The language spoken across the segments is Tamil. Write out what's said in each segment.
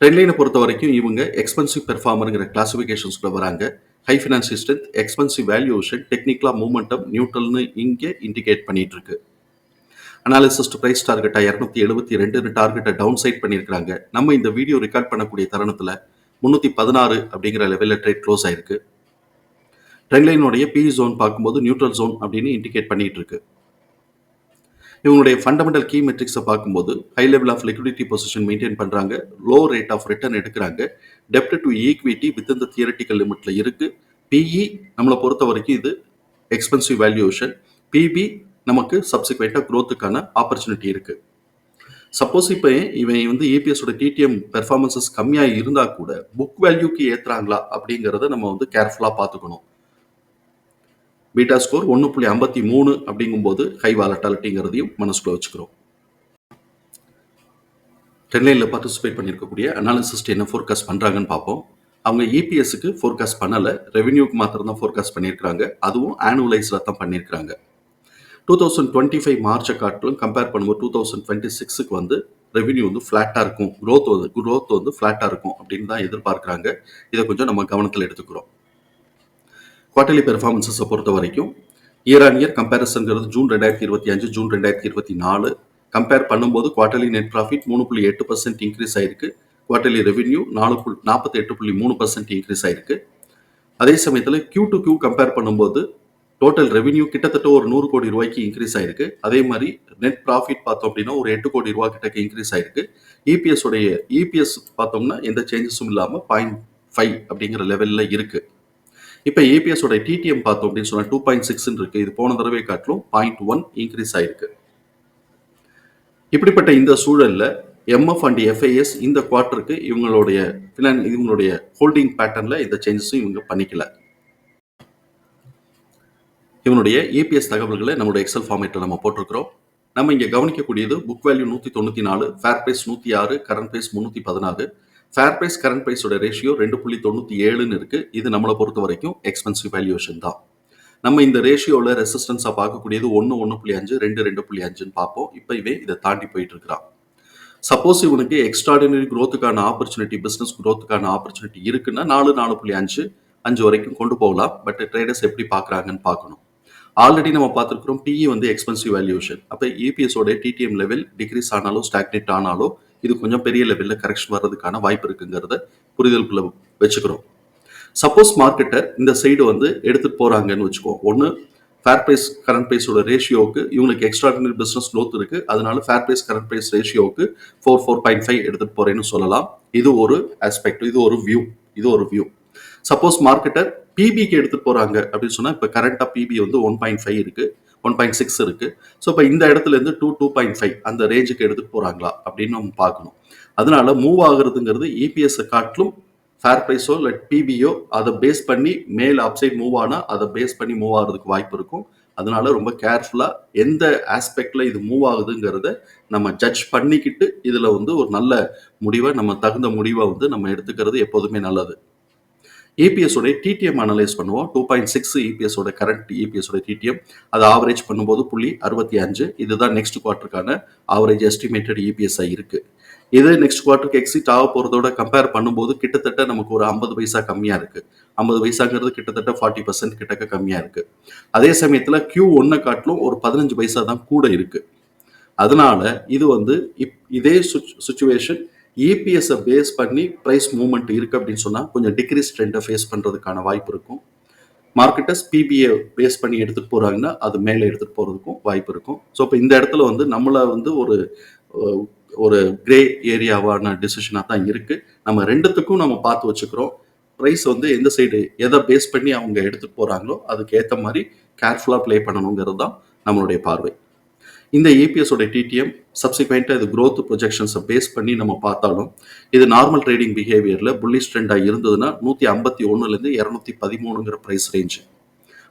ட்ரெண்ட்லைனை பொறுத்த வரைக்கும் இவங்க எக்ஸ்பென்சிவ் பெர்ஃபார்மருங்கிற கிளாசிஃபிகேஷன்ஸ்குள்ள வராங்க. High financial strength expensive valuation டெக்னிக்கலாக மூமெண்டம் நியூட்ரல்னு இங்கே இண்டிகேட் பண்ணிட்டு இருக்கு அனாலிசிஸ்ட் பிரைஸ் டார்கெட்டா இரநூத்தி எழுபத்தி ரெண்டு டார்கெட்டை டவுன் சைட் பண்ணியிருக்காங்க நம்ம இந்த வீடியோ ரெக்கார்ட் பண்ணக்கூடிய தருணத்தில் முந்நூற்றி பதினாறு அப்படிங்கிற லெவலில் ட்ரேட் க்ளோஸ் ஆயிருக்கு. ட்ரெண்ட்லைனுடைய பி ஜோன் பார்க்கும்போது நியூட்ரல் ஜோன் அப்படின்னு இண்டிகேட் பண்ணிட்டு இருக்கு இவங்களுடைய ஃபண்டமெண்டல் கீ மெட்ரிக்ஸை பார்க்கும்போது high level of liquidity position maintain பண்ணுறாங்க லோ ரேட் ஆஃப் ரிட்டர்ன் எடுக்கிறாங்க. டெப்ட் டு ஈக்விட்டி வித் இந்த தியரட்டிக்கல் லிமிட்ல இருக்கு. பிஇ நம்மளை பொறுத்த வரைக்கும் இது எக்ஸ்பென்சிவ் வேல்யூஷன் பிபி நமக்கு சப்சிக்வெண்ட்டாக க்ரோத்துக்கான ஆப்பர்ச்சுனிட்டி இருக்குது சப்போஸ் இப்போ இவன் வந்து ஏபிஎஸோட டிடிஎம் பெர்ஃபார்மன்சஸ் கம்மியாக இருந்தால் கூட புக் வேல்யூக்கு ஏற்றுறாங்களா அப்படிங்கிறத நம்ம வந்து கேர்ஃபுல்லாக பார்த்துக்கணும். பீட்டா ஸ்கோர் ஒன்று புள்ளி ஐம்பத்தி மூணு அப்படிங்கும்போது ஹை வாலட்டாலிட்டிங்கிறதையும் மனசுக்குள்ள வச்சுக்கிறோம். டென்லைனில் பார்ட்டிசிபேட் பண்ணியிருக்கக்கூடிய அனாலிசிஸ்ட் என்ன ஃபோர்காஸ்ட் பண்ணுறாங்கன்னு பார்ப்போம். அவங்க இபிஎஸ்க்கு ஃபோர்காஸ்ட் பண்ணலை ரெவென்யூக்கு மாத்திரம் தான் ஃபோர்காஸ்ட் பண்ணியிருக்கிறாங்க அதுவும் ஆனுவலைஸில் தான் பண்ணியிருக்கிறாங்க டூ தௌசண்ட் டுவெண்ட்டி ஃபைவ் மார்ச்சை காட்டிலும் கம்பேர் பண்ணும்போது டூ தௌசண்ட் டுவெண்ட்டி சிக்ஸுக்கு வந்து ரெவென்யூ வந்து ஃப்ளாட்டாக இருக்கும். க்ரோத் வந்து க்ரோத் வந்து ஃப்ளாட்டாக இருக்கும் அப்படின்னு தான் எதிர்பார்க்குறாங்க. இதை கொஞ்சம் நம்ம கவனத்தில் எடுத்துக்கிறோம். குவார்டர்லி பெர்ஃபார்மன்ஸஸை பொறுத்த வரைக்கும் இயர் ஆன் இயர் கம்பேரிசன்கிறது ஜூன் ரெண்டாயிரத்தி இருபத்தி அஞ்சு ஜூன் ரெண்டாயிரத்தி இருபத்தி நாலு. கம்பேர் பண்ணும்போது குவார்டர்லி நெட் ப்ராஃபிட் மூணு புள்ளி எட்டு பர்சன்ட் இன்க்ரீஸ் ஆயிருக்கு. குவார்டர்லி ரெவென்யூ நாலு புள்ளி நாற்பத்தி எட்டு புள்ளி மூணு பர்சன்ட் இன்க்ரீஸ் ஆயிருக்கு. அதே சமயத்தில் கியூ டு கியூ கம்பேர் பண்ணும்போது டோட்டல் ரெவென்யூ கிட்டத்தட்ட ஒரு நூறு கோடி ரூபாய்க்கு இன்க்ரீஸ் ஆயிருக்கு. அதே மாதிரி நெட் ப்ராஃபிட் பார்த்தோம் அப்படின்னா ஒரு எட்டு கோடி ரூபா கிட்டக்கு இன்க்ரீஸ் ஆயிருக்கு. இபிஎஸ் உடைய இபிஎஸ் பார்த்தோம்னா எந்த சேஞ்சஸும் இல்லாமல் பாயிண்ட் ஃபைவ் அப்படிங்கிற லெவலில் இருக்குது இப்போ ஏபிஎஸோட டிடிஎம் பார்த்தோம் அப்படின்னு சொன்னால் டூ பாயிண்ட் சிக்ஸ் இருக்கு. இது போன தடவை காட்டிலும் பாயிண்ட் ஒன் இன்க்ரீஸ் ஆயிருக்கு. இப்படிப்பட்ட இந்த சூழலில் எம்எஃப் அண்ட் எஃப்ஐஎஸ் இந்த குவார்ட்டருக்கு இவங்களுடைய ஃபினான் இவங்களுடைய ஹோல்டிங் பேட்டர்னில் இந்த சேஞ்சஸும் இவங்க பண்ணிக்கல. இவனுடைய ஏபிஎஸ் தகவல்களை நம்மளுடைய எக்ஸல் ஃபார்மேட்டில் நம்ம போட்டிருக்கிறோம். நம்ம இங்கே கவனிக்கக்கூடியது புக் வேல்யூ நூற்றி தொண்ணூற்றி நாலு ஃபேர் ப்ரைஸ் நூற்றி ஆறு கரண்ட் ப்ரைஸ் முந்நூற்றி பதினாறு. ஃபேர் ப்ரைஸ் கரண்ட் ப்ரைஸோட ரேஷியோ ரெண்டு புள்ளி தொண்ணூற்றி ஏழுன்னு இருக்கு. இது நம்மளை பொறுத்த வரைக்கும் எக்ஸ்பென்சிவ் வேல்யூஷன் தான். நம்ம இந்த ரேஷியோவில் ரெசிஸ்டன்ஸாக பார்க்கக்கூடியது ஒன்று ஒன்று புள்ளி அஞ்சு ரெண்டு ரெண்டு புள்ளி அஞ்சுன்னு பார்ப்போம். இப்போவே இதை தாண்டி போயிட்டு இருக்கிறான். சப்போஸ் இவனுக்கு எக்ஸ்ட்ராடினரி க்ரோத்துக்கான ஆப்பர்ச்சுனிட்டி பிஸ்னஸ் க்ரோத்துக்கான ஆப்பர்ச்சுனிட்டி இருக்குன்னா நாலு நாலு புள்ளி அஞ்சு அஞ்சு வரைக்கும் கொண்டு போகலாம். பட் ட்ரேடர்ஸ் எப்படி பார்க்குறாங்கன்னு பார்க்கணும். ஆல்ரெடி நம்ம பார்த்துருக்குறோம் பிஇ வந்து எக்ஸ்பென்சிவ் வேல்யூஷன் அப்போ இபிஎஸோட டிடிஎம் லெவல் டிக்ரீஸ் ஆனாலும் ஸ்டாக்னேட் ஆனாலும் இது கொஞ்சம் பெரிய லெவலில் கரெக்ஷன் வர்றதுக்கான வாய்ப்பு இருக்குங்கிறத புரிதலுக்குள்ள வச்சுக்கிறோம். சப்போஸ் மார்க்கெட்டை இந்த சைடு வந்து எடுத்துகிட்டு போகிறாங்கன்னு வச்சுக்கோ. ஒன்று ஃபேர் ப்ரைஸ் கரண்ட் ப்ரைஸோட ரேஷியோவுக்கு இவங்களுக்கு எக்ஸ்ட்ராடினரி பிஸ்னஸ் க்ரோத் இருக்குது அதனால ஃபேர் ப்ரைஸ் கரண்ட் ப்ரைஸ் ரேஷியோவுக்கு ஃபோர் ஃபோர் பாயிண்ட் ஃபைவ் எடுத்துகிட்டு போகிறேன்னு சொல்லலாம். இது ஒரு ஆஸ்பெக்ட் இது ஒரு வியூ இது ஒரு வியூ சப்போஸ் மார்க்கெட்டை பிபிக்கு எடுத்துகிட்டு போகிறாங்க அப்படின்னு சொன்னால் இப்போ கரண்ட்டாக பிபி வந்து ஒன் பாயிண்ட் ஃபைவ் இருக்குது ஒன் பாயிண்ட் சிக்ஸ் இருக்கு. ஸோ இப்போ இந்த இடத்துல இருந்து டூ டூ பாயிண்ட் ஃபைவ் அந்த ரேஞ்சுக்கு எடுத்துட்டு போறாங்களா அப்படின்னு நம்ம பார்க்கணும். அதனால மூவ் ஆகுறதுங்கிறது இபிஎஸ்ஸை காட்டிலும் ஃபேர் ப்ரைஸோ இல்லை பிபியோ அதை பேஸ் பண்ணி மேல் அப்சைட் மூவ் ஆனால் அதை பேஸ் பண்ணி மூவ் ஆகிறதுக்கு வாய்ப்பு இருக்கும். அதனால ரொம்ப கேர்ஃபுல்லாக எந்த ஆஸ்பெக்டில் இது மூவ் ஆகுதுங்கிறத நம்ம ஜட்ஜ் பண்ணிக்கிட்டு இதில் வந்து ஒரு நல்ல முடிவை நம்ம தகுந்த முடிவை வந்து நம்ம எடுத்துக்கிறது எப்போதுமே நல்லது. ஏபிஎஸோட டிடிஎம் அனலைஸ் பண்ணுவோம். டூ பாயிண்ட் சிக்ஸ் இபிஎஸோட கரண்ட் இபிஎஸோட டிடிஎம் அது ஆவரேஜ் பண்ணும்போது புள்ளி அறுபத்தி அஞ்சு. இதுதான் நெக்ஸ்ட் குவார்ட்டருக்கான ஆவரேஜ் எஸ்டிமேட்டட் இபிஎஸ்ஐ இருக்கு. இது நெக்ஸ்ட் குவார்ட்டருக்கு எக்ஸிட் ஆக போகிறதோட கம்பேர் பண்ணும்போது கிட்டத்தட்ட நமக்கு ஒரு ஐம்பது பைசா கம்மியாக இருக்குது ஐம்பது பைசாங்கிறது கிட்டத்தட்ட ஃபார்ட்டி பர்சன்ட் கிட்டக்க கம்மியாக இருக்குது அதே சமயத்தில் கியூ ஒன்றை காட்டிலும் ஒரு பதினஞ்சு பைசா தான் கூட இருக்குது அதனால இது வந்து இப் இதே சுச்சுவேஷன் இபிஎஸ்ஸை பேஸ் பண்ணி ப்ரைஸ் மூவ்மெண்ட் இருக்குது அப்படின்னு சொன்னால் கொஞ்சம் டிக்ரீஸ் ட்ரெண்டை ஃபேஸ் பண்ணுறதுக்கான வாய்ப்பு இருக்கும். மார்க்கெட்டஸ் பிபிஏ பேஸ் பண்ணி எடுத்துகிட்டு போகிறாங்கன்னா அது மேலே எடுத்துகிட்டு போகிறதுக்கும் வாய்ப்பு இருக்கும். ஸோ இப்போ இந்த இடத்துல வந்து நம்மளை வந்து ஒரு ஒரு கிரே ஏரியாவான டிசிஷனாக தான் இருக்குது நம்ம ரெண்டுத்துக்கும் நம்ம பார்த்து வச்சுக்கிறோம். ப்ரைஸ் வந்து எந்த சைடு எதை பேஸ் பண்ணி அவங்க எடுத்துகிட்டு போகிறாங்களோ அதுக்கு ஏற்ற மாதிரி கேர்ஃபுல்லாக ப்ளே பண்ணணுங்கிறது தான் நம்மளுடைய பார்வை. இந்த ஏபிஎஸோட டிடிஎம் சப்சிக்வெண்ட்டாக இது க்ரோத் ப்ரொஜெக்ஷன்ஸை பேஸ் பண்ணி நம்ம பார்த்தாலும் இது நார்மல் ட்ரேடிங் பிஹேவியரில் புல்லிஷ் ட்ரெண்டாக இருந்ததுன்னா நூற்றி ஐம்பத்தி ஒன்றுலேருந்து இரநூத்தி பதிமூணுங்கிற ப்ரைஸ் ரேஞ்சு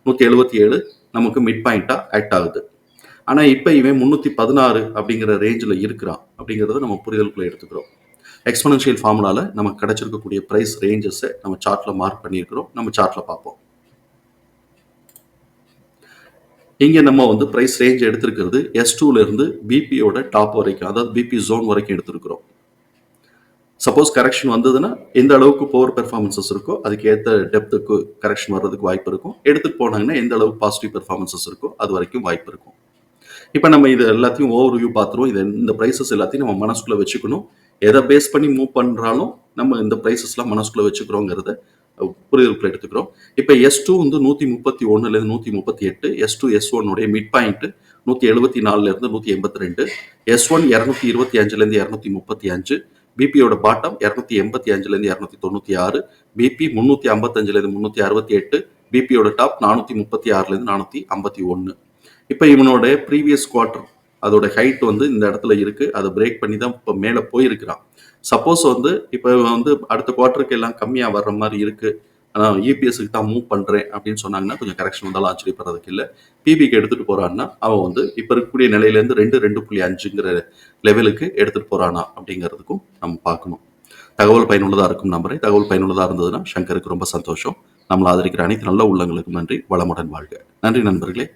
நூற்றி எழுபத்தி ஏழு நமக்கு மிட் பாயிண்ட்டாக ஆக்ட் ஆகுது. ஆனால் இப்போ இவன் முந்நூற்றி பதினாறு அப்படிங்கிற ரேஞ்சில் இருக்கிறான் அப்படிங்கிறத நம்ம புரிதலுக்குள்ளே எடுத்துக்கிறோம். எக்ஸ்பனன்ஷியல் ஃபார்முலாவில் நமக்கு கிடச்சிருக்கக்கூடிய ப்ரைஸ் ரேஞ்சஸை நம்ம சார்ட்டில் மார்க் பண்ணியிருக்கிறோம். நம்ம சார்ட்டில் பார்ப்போம். இங்கே நம்ம வந்து ப்ரைஸ் ரேஞ்ச் எடுத்திருக்கிறது எஸ் டூலேருந்து பிபியோட டாப் வரைக்கும் அதாவது பிபி ஜோன் வரைக்கும் எடுத்திருக்கிறோம். சப்போஸ் கரெக்ஷன் வந்ததுன்னா எந்த அளவுக்கு பவர் பெர்ஃபார்மன்சஸ் இருக்கோ அதுக்கு ஏற்ற டெப்த்துக்கு கரெக்ஷன் வர்றதுக்கு வாய்ப்பு இருக்கும். எடுத்துகிட்டு போனாங்கன்னா எந்த அளவுக்கு பாசிட்டிவ் பெர்ஃபார்மன்சஸ் இருக்கோ அது வரைக்கும் வாய்ப்பு இருக்கும். இப்போ நம்ம இது எல்லாத்தையும் ஓவர் வியூ பார்த்துருவோம். இது இந்த ப்ரைஸஸ் எல்லாத்தையும் நம்ம மனசுக்குள்ளே வச்சுக்கணும். எதை பேஸ் பண்ணி மூவ் பண்ணுறாலும் நம்ம இந்த ப்ரைஸஸ்லாம் மனசுக்குள்ளே வச்சுக்கிறோங்கிறத புரிதலுக்குள்ள எடுத்துக்கிறோம். இப்போ எஸ் டூ வந்து நூற்றி முப்பத்தி ஒன்றுலேருந்து நூற்றி முப்பத்தி எட்டு எஸ் டூ எஸ் ஒன்னுடைய மிட் பாயிண்ட் நூற்றி எழுபத்தி நாலுலேருந்து நூற்றி எண்பத்தி ரெண்டு எஸ் ஒன் இரநூத்தி இருபத்தி அஞ்சுலேருந்து இரநூத்தி முப்பத்தி அஞ்சு பிபியோட பாட்டம் இரநூத்தி எண்பத்தி அஞ்சுலேருந்து இரநூத்தி தொண்ணூற்றி ஆறு பிபி முந்நூற்றி ஐம்பத்தஞ்சுலேருந்து முந்நூற்றி அறுபத்தி எட்டு பிபியோட டாப் நானூற்றி முப்பத்தி ஆறுலேருந்து நானூற்றி ஐம்பத்தி ஒன்று இப்போ இவனோட ப்ரீவியஸ் குவார்ட்டர் அதோட ஹைட் வந்து இந்த இடத்துல இருக்கு. அதை பிரேக் பண்ணி தான் இப்போ மேலே போயிருக்கிறான். சப்போஸ் வந்து இப்போ வந்து அடுத்த குவார்ட்டருக்கு எல்லாம் கம்மியாக வர்ற மாதிரி இருக்கு. ஆனால் யூபிஎஸ்க்கு தான் மூவ் பண்ணுறேன் அப்படின்னு சொன்னாங்கன்னா கொஞ்சம் கரெக்ஷன் வந்தாலும் ஆச்சரியப்படுறதுக்கு இல்லை. பிபிக்கு எடுத்துகிட்டு போகிறான்னா அவன் வந்து இப்போ இருக்கக்கூடிய நிலையிலேருந்து ரெண்டு ரெண்டு புள்ளி அஞ்சுங்கிற லெவலுக்கு எடுத்துகிட்டு போகிறானா அப்படிங்கிறதுக்கும் நம்ம பார்க்கணும். தகவல் பயனுள்ளதாக இருக்கும் நம்பரை. தகவல் பயனுள்ளதாக இருந்ததுன்னா சங்கருக்கு ரொம்ப சந்தோஷம். நம்மளை ஆதரிக்கிற அனைத்து நல்ல உள்ளங்களுக்கும் நன்றி. வளமுடன் வாழ்க. நன்றி நண்பர்களே.